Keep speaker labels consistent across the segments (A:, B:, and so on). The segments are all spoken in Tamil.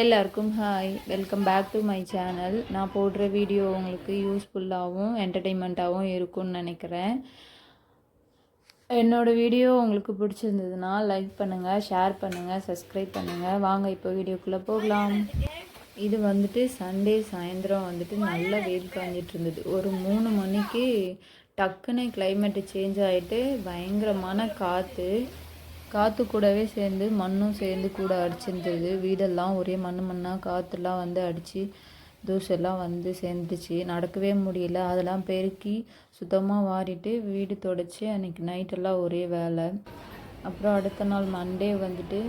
A: எல்லாருக்கும் hi welcome back to my channel நான் போடுற வீடியோ உங்களுக்கு யூஸ்ஃபுல்லாகவும் என்டர்டெயின்மெண்ட்டாகவும் இருக்கும்னு நினைக்கிறேன். என்னோடய வீடியோ உங்களுக்கு பிடிச்சிருந்ததுன்னா லைக் பண்ணுங்கள் ஷேர் பண்ணுங்கள் சப்ஸ்கிரைப் பண்ணுங்கள் வாங்க இப்போ வீடியோக்குள்ளே போகலாம். இது வந்துட்டு சண்டே சாயந்தரம் வந்துட்டு நல்லா வெயில் காஞ்சிட்டு இருந்தது ஒரு மூணு மணிக்கு டக்குன்னு கிளைமேட்டு சேஞ்ச் ஆகிட்டு பயங்கரமான காற்று காற்று கூடவே சேர்ந்து மண்ணும் சேர்ந்து கூட அடிச்சிருந்தது. வீடெல்லாம் ஒரே மண் மண்ணாக காற்றுலாம் வந்து அடித்து தூசெல்லாம் வந்து சேர்ந்துச்சு. நடக்கவே முடியல. அதெல்லாம் பெருக்கி சுத்தமாக வாரிட்டு வீடு தொடச்சி அன்றைக்கி நைட்டெல்லாம் ஒரே வேலை. அப்புறம் அடுத்த நாள் மண்டே வந்துட்டு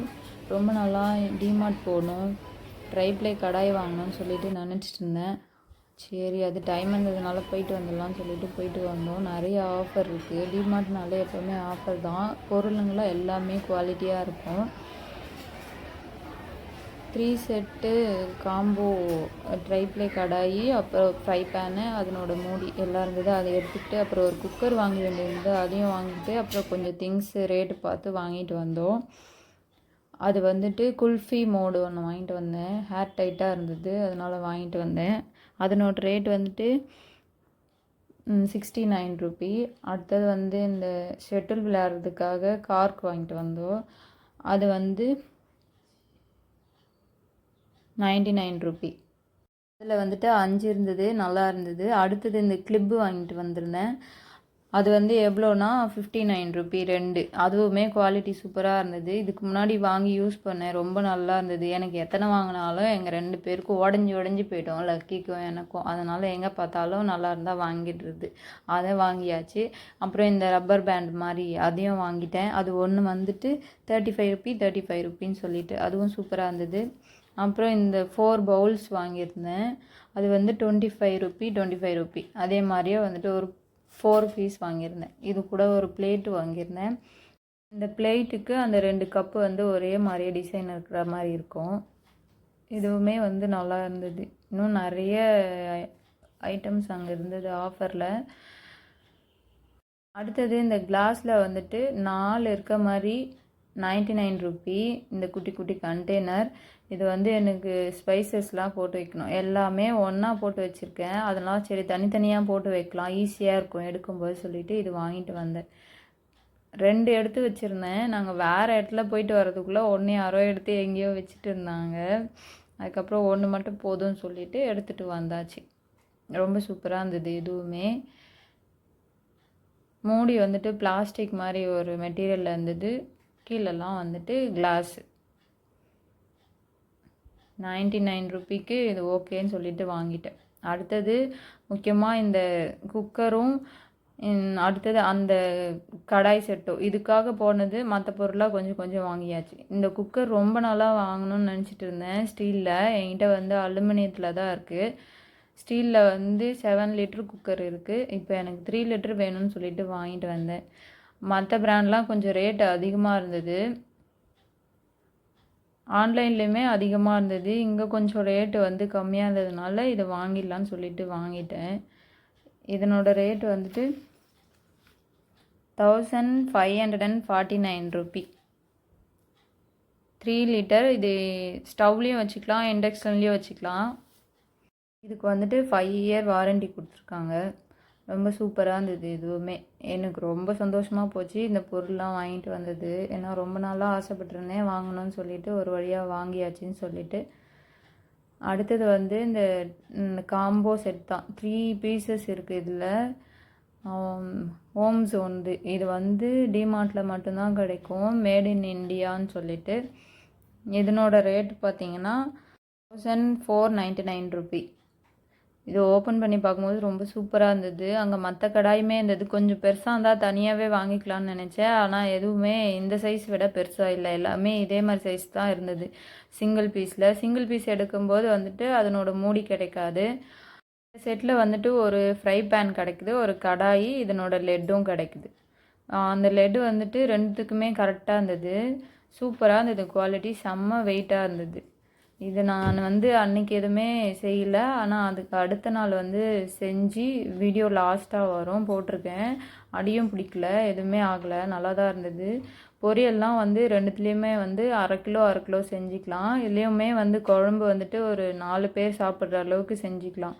A: ரொம்ப நாளாக டிமார்ட் போகணும் ட்ரைப்ளே கடாய் வாங்கணும்னு சொல்லிட்டு நினச்சிட்டு இருந்தேன். சரி அது டைம் இருந்ததுனால போயிட்டு வந்துடலாம்னு சொல்லிட்டு போயிட்டு வந்தோம். நிறைய ஆஃபர் இருக்குது டிமார்ட்னாலே எப்போவுமே ஆஃபர் தான். பொருளுங்களாம் எல்லாமே குவாலிட்டியாக இருக்கும். Three set combo triply kadai அப்புறம் ஃப்ரை பேனு அதனோட மூடி எல்லாம் இருந்தது. அதை எடுத்துக்கிட்டு அப்புறம் ஒரு குக்கர் வாங்க வேண்டியிருந்தது. அதையும் வாங்கிட்டு அப்புறம் கொஞ்சம் திங்ஸு ரேட்டு பார்த்து வாங்கிட்டு வந்தோம். அது வந்துட்டு குல்ஃபி மோடு ஒன்று வாங்கிட்டு வந்தேன். ஹேர் டைட்டாக இருந்தது. அதனால் வாங்கிட்டு வந்தேன். அதனோட ரேட் வந்துட்டு சிக்ஸ்டி நைன் ருபி அடுத்தது வந்து இந்த ஷெட்டில் விளையாடுறதுக்காக கார்க் வாங்கிட்டு வந்தோம். அது வந்து நைன்டி நைன் ருபி அதில் வந்துட்டு அஞ்சு இருந்தது நல்லா இருந்தது. அடுத்தது இந்த கிளிப்பு வாங்கிட்டு வந்திருந்தேன். அது வந்து எவ்வளோனா ஃபிஃப்டி நைன் ருபி ரெண்டு. அதுவுமே குவாலிட்டி சூப்பராக இருந்தது. இதுக்கு முன்னாடி வாங்கி யூஸ் பண்ணேன். ரொம்ப நல்லா இருந்தது. எனக்கு எத்தனை வாங்கினாலும் எங்கள் ரெண்டு பேருக்கும் உடஞ்சி உடஞ்சி போயிட்டோம் லக்கிக்கும் எனக்கும். அதனால் எங்கே பார்த்தாலும் நல்லா இருந்தால் வாங்கிடுறது. அதை வாங்கியாச்சு. அப்புறம் இந்த ரப்பர் பேண்ட் மாதிரி அதையும் வாங்கிட்டேன். அது ஒன்று வந்துட்டு thirty five rupee thirty five ருப்பின்னு சொல்லிட்டு. அதுவும் சூப்பராக இருந்தது. அப்புறம் இந்த ஃபோர் பவுல்ஸ் வாங்கியிருந்தேன். அது வந்து twenty five rupee twenty five rupee அதே மாதிரியே வந்துட்டு ஒரு ஃபோர் பீஸ் வாங்கியிருந்தேன். இது கூட ஒரு பிளேட்டு வாங்கியிருந்தேன். இந்த பிளேட்டுக்கு அந்த ரெண்டு கப்பு வந்து ஒரே மாதிரியே டிசைன் இருக்கிற மாதிரி இருக்கும். இதுவுமே வந்து நல்லா இருந்தது. இன்னும் நிறைய ஐட்டம்ஸ் அங்கே இருந்தது ஆஃபரில் அடுத்தது இந்த கிளாஸில் வந்துட்டு நாலு இருக்க மாதிரி நைன்ட்டி நைன் ருபி இந்த குட்டி குட்டி கண்டெய்னர் இது வந்து எனக்கு ஸ்பைசஸ்லாம் போட்டு வைக்கணும். எல்லாமே ஒன்றா போட்டு வச்சுருக்கேன். அதெல்லாம் சரி தனித்தனியாக போட்டு வைக்கலாம். ஈஸியாக இருக்கும். எடுக்கும்போது சொல்லிட்டு இது வாங்கிட்டு வந்தேன். ரெண்டு எடுத்து வச்சுருந்தேன். நாங்கள் வேறு இடத்துல போயிட்டு வரதுக்குள்ளே ஒன்று யாரோ எடுத்து எங்கேயோ வச்சுட்டு இருந்தாங்க. அதுக்கப்புறம் ஒன்று மட்டும் போதும்னு சொல்லிவிட்டு எடுத்துகிட்டு வந்தாச்சு. ரொம்ப சூப்பராக இருந்தது இதுவுமே மூடி வந்துட்டு பிளாஸ்டிக் மாதிரி ஒரு மெட்டீரியலில் இருந்தது. கீழெல்லாம் வந்துட்டு கிளாஸு நைன்டி நைன் ருப்பீக்கு இது ஓகேன்னு சொல்லிட்டு வாங்கிட்டேன். அடுத்தது முக்கியமாக இந்த குக்கரும் அடுத்தது அந்த கடாய் செட்டும் இதுக்காக போனது மற்ற பொருளாக கொஞ்சம் கொஞ்சம் வாங்கியாச்சு. இந்த குக்கர் ரொம்ப நாளாக வாங்கணும்னு நினச்சிட்டு இருந்தேன். ஸ்டீலில் என்கிட்ட வந்து அலுமினியத்தில் தான் இருக்குது ஸ்டீலில் வந்து செவன் லிட்டர் குக்கர் இருக்குது இப்போ எனக்கு த்ரீ லிட்டர் வேணும்னு சொல்லிட்டு வாங்கிட்டு வந்தேன். மற்ற பிராண்ட்லாம் கொஞ்சம் ரேட் அதிகமாக இருந்தது. ஆன்லைன்லேயுமே அதிகமாக இருந்தது. இங்கே கொஞ்சம் ரேட்டு வந்து கம்மியாக இருந்ததுனால இதை வாங்கிடலான்னு சொல்லிட்டு வாங்கிட்டேன். இதனோட ரேட் வந்துட்டு thousand five hundred and forty nine rupee three litre இது ஸ்டவ்லேயும் வச்சுக்கலாம் இண்டக்ஷன்லேயும் வச்சுக்கலாம். இதுக்கு வந்துட்டு ஃபைவ் இயர் வாரண்டி கொடுத்துருக்காங்க. ரொம்ப சூப்பராக இருந்தது இதுவுமே எனக்கு ரொம்ப சந்தோஷமாக போச்சு. இந்த பொருள்லாம் வாங்கிட்டு வந்தது. ஏன்னா ரொம்ப நாளாக ஆசைப்பட்டிருந்தேன். வாங்கணும்னு சொல்லிட்டு ஒரு வழியாக வாங்கியாச்சுன்னு சொல்லிட்டு. அடுத்தது வந்து இந்த காம்போ செட் தான். த்ரீ பீசஸ் இருக்குது இதில். ஹோம்ஸ் ஜோன்து இது. வந்து டிமார்ட்டில் மட்டும்தான் கிடைக்கும். மேட் இன் இண்டியான்னு சொல்லிட்டு. இதனோட ரேட் பார்த்தீங்கன்னா thousand four ninety nine rupee இது ஓப்பன் பண்ணி பார்க்கும்போது ரொம்ப சூப்பராக இருந்தது. அங்கே மற்ற கடாயுமே இருந்தது கொஞ்சம் பெருசாக இருந்தால் தனியாகவே வாங்கிக்கலாம்னு நினச்சேன். ஆனால் எதுவுமே இந்த சைஸ் விட பெருசாக இல்லை. எல்லாமே இதே மாதிரி சைஸ் தான் இருந்தது. சிங்கிள் பீஸில் சிங்கிள் பீஸ் எடுக்கும்போது வந்துட்டு அதனோட மூடி கிடைக்காது. செட்டில் வந்துட்டு ஒரு ஃப்ரை பேன் கிடைக்குது. ஒரு கடாயி இதனோட லெட்டும் கிடைக்குது. அந்த லெட்டு வந்துட்டு ரெண்டுத்துக்குமே கரெக்டாக இருந்தது. சூப்பராக இருந்தது. குவாலிட்டி செம்ம வெயிட்டாக இருந்தது. இது நான் வந்து அன்னைக்கு எதுவுமே செய்யல. ஆனால் அதுக்கு அடுத்த நாள் வந்து செஞ்சு வீடியோ லாஸ்ட்டாக வரும் போட்டிருக்கேன். அடியும் பிடிக்கல எதுவுமே ஆகலை. நல்லா தான் இருந்தது. பொரியல்லாம் வந்து ரெண்டுத்துலேயுமே வந்து அரை கிலோ அரை கிலோ செஞ்சுக்கலாம். இதுலேயுமே வந்து குழம்பு வந்துட்டு ஒரு நாலு பேர் சாப்பிட்ற அளவுக்கு செஞ்சுக்கலாம்.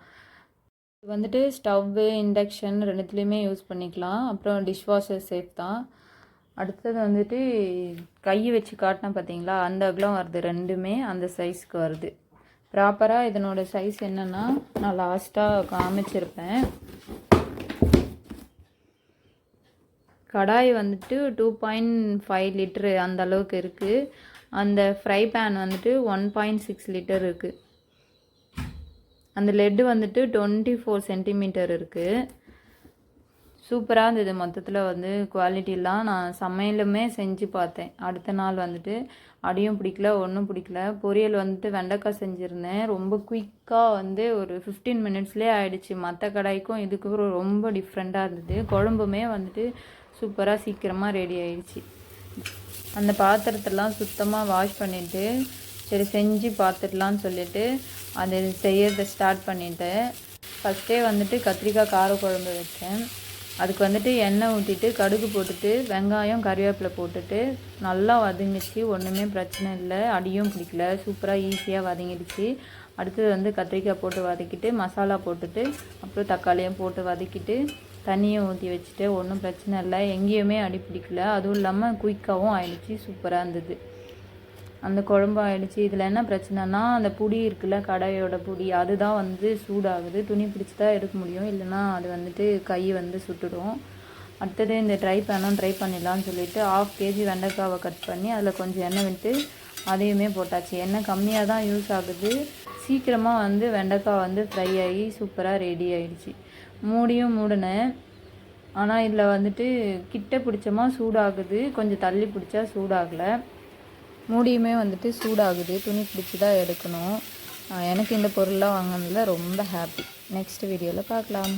A: இது வந்துட்டு ஸ்டவ்வு இண்டக்ஷன் ரெண்டுத்துலேயுமே யூஸ் பண்ணிக்கலாம். அப்புறம் டிஷ்வாஷர் சேஃப் தான். அடுத்தது வந்துட்டு கை வச்சு காட்டினேன் பார்த்தீங்களா அந்த அகலம் வருது ரெண்டுமே அந்த சைஸ்க்கு வருது. ப்ராப்பராக இதனோட சைஸ் என்னென்னா நான் லாஸ்ட்டாக காமிச்சிருப்பேன். கடாய் வந்துட்டு டூ பாயிண்ட் ஃபைவ் லிட்ரு அந்த அளவுக்கு இருக்குது அந்த ஃப்ரை பேன் வந்துட்டு ஒன் பாயிண்ட் சிக்ஸ் லிட்டர் இருக்குது அந்த லெட்டு வந்துட்டு டுவெண்ட்டி ஃபோர் சென்டிமீட்டர் இருக்குது சூப்பராக இருந்தது. மொத்தத்தில் வந்து குவாலிட்டிலாம் நான் சமையலுமே செஞ்சு பார்த்தேன். அடுத்த நாள் வந்துட்டு அடியும் பிடிக்கல ஒன்றும் பிடிக்கல. பொரியல் வந்துட்டு வெண்டைக்காய் செஞ்சுருந்தேன். ரொம்ப குயிக்காக வந்து ஒரு ஃபிஃப்டீன் மினிட்ஸ்லேயே ஆயிடுச்சு. மற்ற கடாய்க்கும் இதுக்கும் ரொம்ப டிஃப்ரெண்ட்டாக இருந்தது. குழம்புமே வந்துட்டு சூப்பராக சீக்கிரமாக ரெடி ஆயிடுச்சு. அந்த பாத்திரத்தெல்லாம் சுத்தமாக வாஷ் பண்ணிவிட்டு சரி செஞ்சு பார்த்துடலான்னு சொல்லிட்டு அது செய்யறதை ஸ்டார்ட் பண்ணிட்டேன். ஃபஸ்ட்டே வந்துட்டு கத்திரிக்காய் கார குழம்பு வச்சேன். அதுக்கு வந்துட்டு எண்ணெய் ஊற்றிட்டு கடுகு போட்டுட்டு வெங்காயம் கறிவேப்பிலை போட்டுட்டு நல்லா வதங்கிச்சு ஒன்றுமே பிரச்சனை இல்லை. அடியும் பிடிக்கல. சூப்பராக ஈஸியாக வதங்கிடுச்சு. அடுத்தது வந்து கத்திரிக்காய் போட்டு வதக்கிட்டு மசாலா போட்டுட்டு அப்புறம் தக்காளியும் போட்டு வதக்கிட்டு தண்ணியை ஊற்றி வச்சுட்டு ஒன்றும் பிரச்சனை இல்லை. எங்கேயுமே அடி பிடிக்கல. அதுவும் இல்லாமல் குயிக்காகவும் ஆயிடுச்சு. சூப்பராக இருந்தது. அந்த குழம்பு ஆயிடுச்சு இதில் என்ன பிரச்சனைனா அந்த புடி இருக்குல்ல கடையோட புடி அதுதான் வந்து சூடாகுது. துணி பிடிச்சி தான் எடுக்க முடியும். இல்லைன்னா அது வந்துட்டு கை வந்து சுட்டுடும். அடுத்தது இந்த ட்ரை பேனும் ட்ரை பண்ணிடலாம்னு சொல்லிட்டு ஆஃப் கேஜி வெண்டைக்காவை கட் பண்ணி அதில் கொஞ்சம் எண்ணெய் விட்டு அதையுமே போட்டாச்சு. எண்ணெய் கம்மியாக தான் யூஸ் ஆகுது. சீக்கிரமாக வந்து வெண்டைக்காய் வந்து ஃப்ரை ஆகி சூப்பராக ரெடி ஆயிடுச்சு. மூடியும் மூடினேன். ஆனால் இதில் வந்துட்டு கிட்ட பிடிச்சமா சூடாகுது. கொஞ்சம் தள்ளி பிடிச்சா சூடாகலை. மூடியுமே வந்துட்டு சூடாகுது. துணி பிடிச்சி தான் எடுக்கணும். எனக்கு இந்த பொருள்லாம் வாங்கினதில் ரொம்ப ஹாப்பி நெக்ஸ்ட் வீடியோவில் பார்க்கலாம்.